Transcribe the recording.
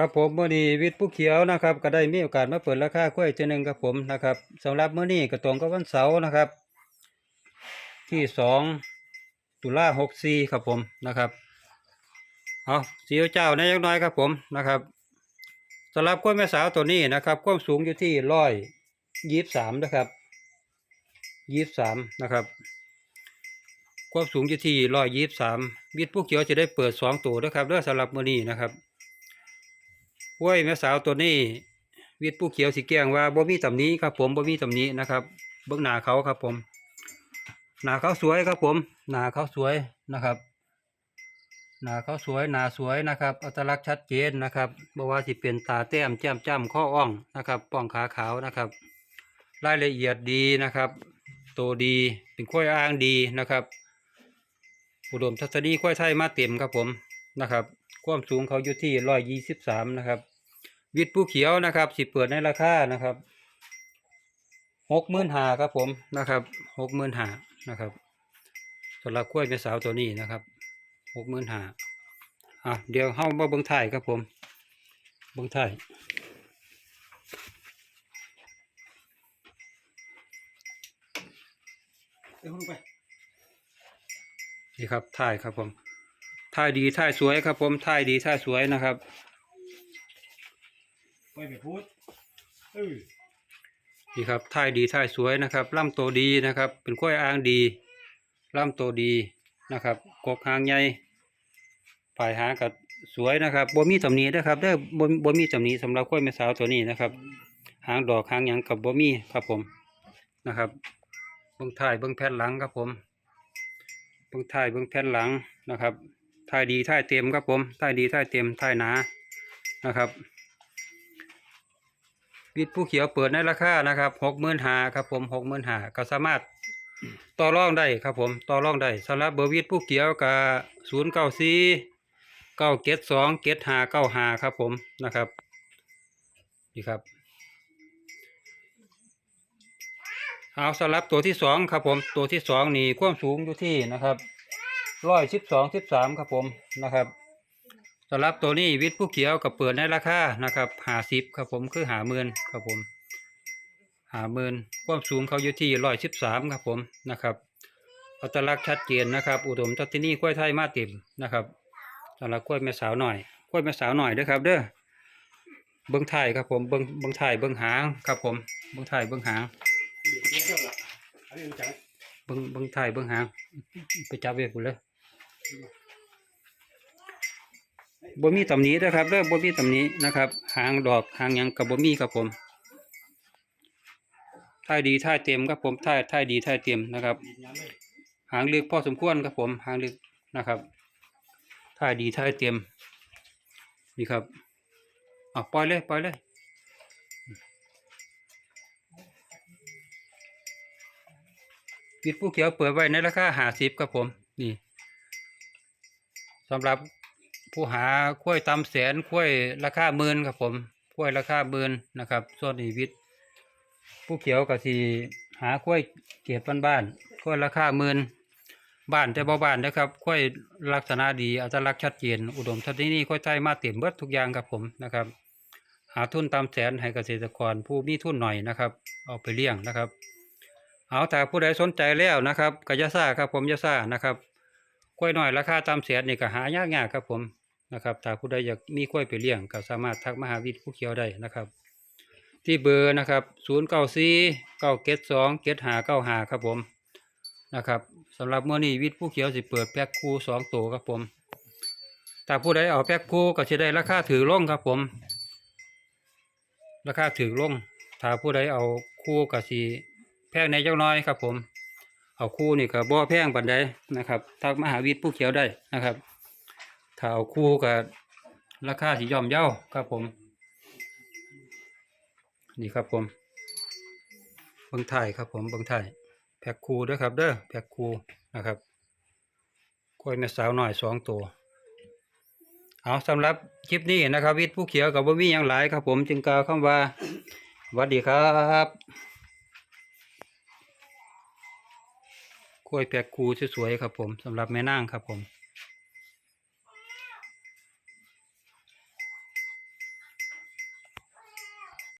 ครับผมเมื่อนี้วิทย์ผู้เขียวนะครับ ก็ได้มีโอกาสมาเปิดราคากล้วยเจนึงครับผมนะครับสำหรับเมื่อนี้ก็ตรงกับวันเสาร์นะครับ ที่สองตุลาหกสี่ครับผมนะครับเอาสีเจ้าในยักน้อยครับผมนะครับสำหรับกล้วยแม่สาวตัวนี้นะครับความสูงอยู่ที่ร้อยยี่สามนะครับยี่สามนะครับความสูงอยู่ที่ร้อยยี่สามวิทย์ผู้เขียวจะได้เปิดสองตัวนะครับเด้อสำหรับมื่อนี้นะครับ กล้วยแม่สาวตัวนี้วิทย์ผู้เขียวสีแกงว่าบ่มีตำหนี้ครับ ผมบ่มีตำหนี้นะครับ เบื้องหน้าเขาครับ ผม หน้าเขาสวยครับ ผมหน้าเขาสวยนะครับหน้าเขาสวยหน้าสวยนะครับอัตลักษณ์ชัดเจนนะครับบ่ว่าสิเป็นตาแต้มแจ้มจ้ำข้ออ่องนะครับป้องขาขาวนะครับ รายละเอียดดีนะครับโตดีเป็นกล้วยอ้างดีนะครับอุดมทัศนีกล้วยไทยมาเต็มครับผม นะครับ ความสูงเขาอยู่ที่ร้อยยี่สิบสามนะครับ วิทย์ผู้เขียวนะครับสิเปิดในราคานะครับหกหมื่นหาครับผมนะครับหกหมื่นหานะครับสำหรับกล้วยแม่สาวตัวนี้นะครับหกหมื่นหาอะเดี๋ยวเข้ามาเบิ้งถ่ายครับผมเบิ้งถ่ายเดี๋ยวลงไปนี่ครับถ่ายครับผม ถ่ายดีถ่ายสวยครับ ผมถ่ายดีถ่ายสวยนะครับไม่ไปพูดเออนี่ครับท่ายดีท่ายสวยนะครับล่ำโตวดีนะครับ เป็นกล้วยอ้างดีล่ำโตวดีนะครับกกหางใหญ่ปลายหางกับสวยนะครับบ่มีตำหนินะครับเด้อบ่บ่มีตำหนิสำหรับกล้วยแม่สาวตัวนี้นะครับ หางดอกหางหยังกับบ่มีครับผมนะครับเบื้องท้ายเบื้องแผ่นหลังครับผมเบื้องท้ายเบื้องแผ่นหลังนะครับ ท้ายดีท้ายเต็มครับผมท้ายดีท้ายเต็มท้ายหนานะครับวิทผู้เขียวเปิดในราคานะครับหกหมื่นหาครับผมหกหมื่นหาก็สามารถต่อรองได้ครับผมต่อรองได้สำหรับเบอร์วิทผู้เขียวกับศูนย์เก้าสี่เก้าเกตสองเกตหาเก้าหาครับผมนะครับนี่ครับเอาสำหรับตัวที่สองครับผมตัวที่สองนี่ความสูงอยู่ที่นะครับ ร้อยสิบสองสิบสามครับผมนะครับสำหรับตัวนี้วิทย์ผู้เขียวกับเปิดในราคานะครับหาสิบครับผมคือหาเมืนครับผมหาเมืนความสูงเขาอยู่ที่ร้อยสิบสามครับผมนะครับอัตลักษณ์ชัดเจนนะครับอุดมทัศนีกล้วยไทยมาเต็มนะครับสำหรับกล้วยแม่สาวหน่อยกล้วยแม่สาวหน่อยด้อครับเด้อเบิ้งไทยครับผมเบิ้งเบิ้งไทยเบิ้งหางครับผมเบิ้งไทยเบิ้งหางเดี๋ยวเจ้อันนี้รู้จักเบิ้งเบิ้งไทยเบิ้งหางไปจับเวกกูเลย บ่มีตำหนินะครับเด้อบ่มีตำหนินะครับ หางดอกหางยังกับบ่มีครับผมท่ายดีท่ายเต็มครับผมท่ายท่ายดีท่ายเต็มนะครับดีน้ำเลยหางลึกพอสมควรครับผม หางลึกนะครับท่ายดีท่ายเต็มนี่ครับอะปล่อยเลยปล่อยเลยปิดผู้เขียวเปิดไว้ในราคาหาสิบครับผมนี่ สำหรับผู้หาข้ยตำแสนข้ยราคาหมื่นครับผมข้ยราคาหมื่นนะครับส่วนนี้วิทย์ผู้เขียวกับสีหาข้ยเกียรติบ้านๆข้ยราคาหมื่นบ้านแต่บ่บ้านนะครับข้ยลักษณะดีอัตลักษณ์ชัดเจนอุดมทัศนีข้วยไทยมาเต็มเบิดทุกอย่างครับผมนะครับ หาทุนตามแสนให้เกษตรกรผู้มีทุนหน่อยนะครับ เอาไปเลี้ยงนะครับ เอาถ้าผู้ใดสนใจแล้วนะครับก็อยาซ่าครับผมอยาซ่านะครับ กล้วยน้อยราคาตามแสนนี่ก็หายากๆครับผมนะครับถ้าผู้ใดอยากมีกล้วยไปเลี้ยงก็สามารถทักมาหาวิทย์ผู้เขียวได้นะครับ ที่เบอร์นะครับศูนย์เก้าสี่เก้าเกตสองเกตหาเก้าหาครับผมนะครับสำหรับเมื่อนี้วิทย์ผู้เขียวสิเปิดแพ็คคู่สองตัวครับผมถ้าผู้ใดเอาแพ็คคู่ก็จะได้ราคาถือลงครับผม ราคาถือลงถ้าผู้ใดเอาคู่กับสีแพงในเจ้าน้อยครับผม เอาคู่นี่ก็บ่อแพงปันใดนะครับทักมหาวิทย์ผู้เขียวได้นะครับถ้าเอาคู่กับราคาสีย่อมเย่าครับผม นี่ครับผมบิ้งถ่ายครับผมบิ้งถ่ายแพ็คคู่ด้วยครับเด้อแพ็คคู่นะครับกล้วยแม่สาวหน่อยสองตัวเอาสำหรับคลิปนี้นะครับวิทย์ผู้เขียวกับบ่มีอย่างหลายครับผมจึงกล่าวคำว่าสวัสดีครับ กล้วยแปลกูสวยๆครับผมสำหรับแม่นางครับผม